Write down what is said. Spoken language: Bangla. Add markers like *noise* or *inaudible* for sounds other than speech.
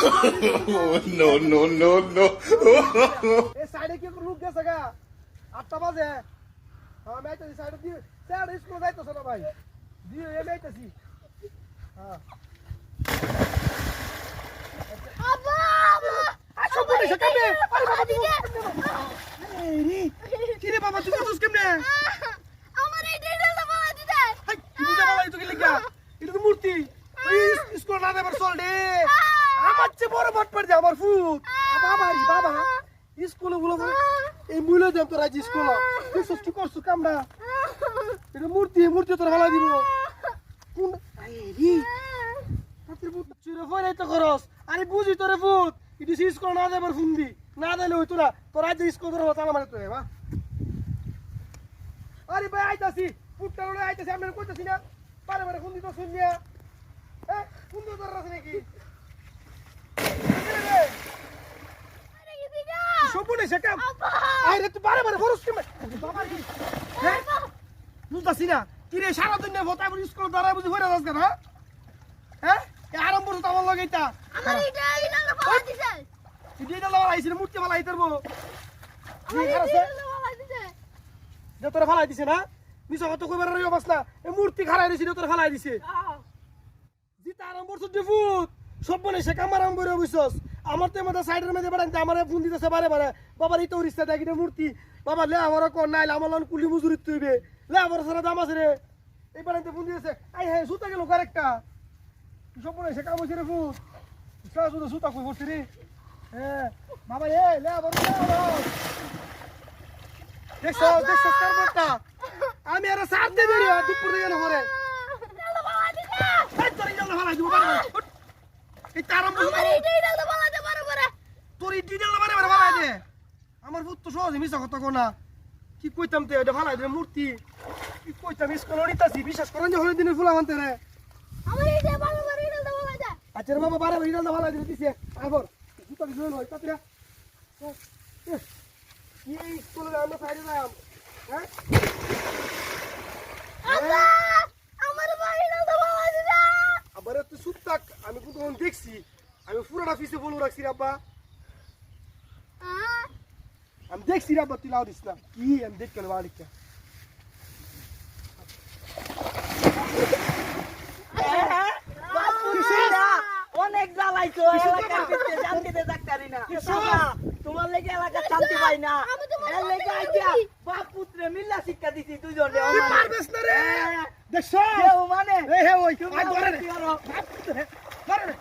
*laughs* no, no, no, no. এই সাইডে কি লোক গেছে গা? আটটা বাজে। হ্যাঁ মেয়েটাছি সাইডে দিয়ে সাইডে স্কুলে যাইতেছে না ভাই। দিয়ে এ মেয়েটাছি হ্যাঁ। আব্বা আসো বলে সে কেমনে? আরে বাবা তুমি রে কি রে বাবা তুমি তো কেমনে? আমার এই ডিটেলটা বলা দিতে। হাই যা বাবা এটা কি লিখা এটা তো মূর্তি। স্কুল না দেবার চল রে। আমার চেয়ে বড় বাট পার আমার ফুট। বাবা রে, বাবা। স্কুলে গুলো এই মূল্য দেব তোর আজ স্কুল। তুই কি করছিস কামড়া এটা মূর্তি মূর্তি তোর হালা দিব। কোন আই রে। হাতের বুট তো খরচ। আরে বুঝি তোরে ফুট। ইটি স্কুল না দেবার ফুন্দি না দিলে হইতো না। তোর আজ স্কুল ধরে তালা মারে তো বা আরে ভাই, আইতাছি। ফুটটা রোডে আইতাছি আমি কইতাছি না। পারে পারে ফুন্দি তো শুনিয়া হ্যাঁ? ফুন্দি তোর রাখে নাকি আরে এদিকে সবুনে সে আরে তুই বারে বারে খরচ কেমন? বাবা কি? হ্যাঁ? বুঝতাছি না? কি রে সারা দুনিয়া ভোতা বলি স্কুল দ্বারা বুঝি হইরা যাস না হ্যাঁ? এ আরাম করছ আমার লগে এটা আমার ডিটেলটা বলা দিতে তুই এটা লাগাই আইছিস মূর্তি এই ডিটেলটা বলা দিতে যে তোরা ফালাই দিছে না? নিছ কত কইবার রই অবস্থা। এ মূর্তি খারাই দিছে তোরা ফালাই দিছে। জিতা আরাম করছ ডিফুত সব বলে সে কামার আরাম করে বুঝছস। আমার তো মধ্যে সাইডের মধ্যে বাড়াইতে আমার ফোন দিতেছে বারে বারে। বাবার এই তো রিস্তা দেখি মূর্তি। বাবা লে আমার কোন নাইলে আমার লন কুলি মজুরি তুইবে লে আমার সারা দাম আছে রে। এই বাড়াইতে ফোন দিতেছে। আই হ্যাঁ সুতা গেল কারেক্টটা সব বলে সে কাম হইছে রে ফুট সারা শুধু সুতা কই করছে রে। হ্যাঁ বাবা এ লে আমার দেখছ দেখছ কারবারটা আমি আর সাথ দেবে রে দুপুর এই তোর তোর এই ডিটেল বারে বারে ফালাই দে আমার তো সহজে মিছা কথা কোনা কি কইতাম তে এটা ফালাই দে মূর্তি। কি কইতাম স্কুল বিশ্বাস করেন যে হলে দিনের ফুলা রে। আমার দে আচ্ছা রে বাবা বারে দিছে। আবার জুতা কি জয়েন হয় এই স্কুলে আমরা সাইডে যাম হ্যাঁ? আব্বা আমার বাড়ি দিতে আবার তুই চুপ থাক আমি কিন্তু দেখছি। আমি পুরোটা পিছে বলু রাখছি আব্বা। আমি দেখছি রে আব্বা তুই লাউ দিস না কি আমি দেখতে বাড়িটা অনেক জ্বালাইছো এলাকার ভিতরে শান্তিতে থাকতারি না তোমার লেগে এলাকার শান্তি পাই না আমি তোমার এর লেগে শান্তি আইয়া পাইছি। বাপ পুত্রে মিল্লা শিক্ষা দিছি দুজনে তুই পারবেস না রে দেখছ কেউ মানে এই হে ওই তুমি আই ধরে আমার রে কি করো? ধরে রে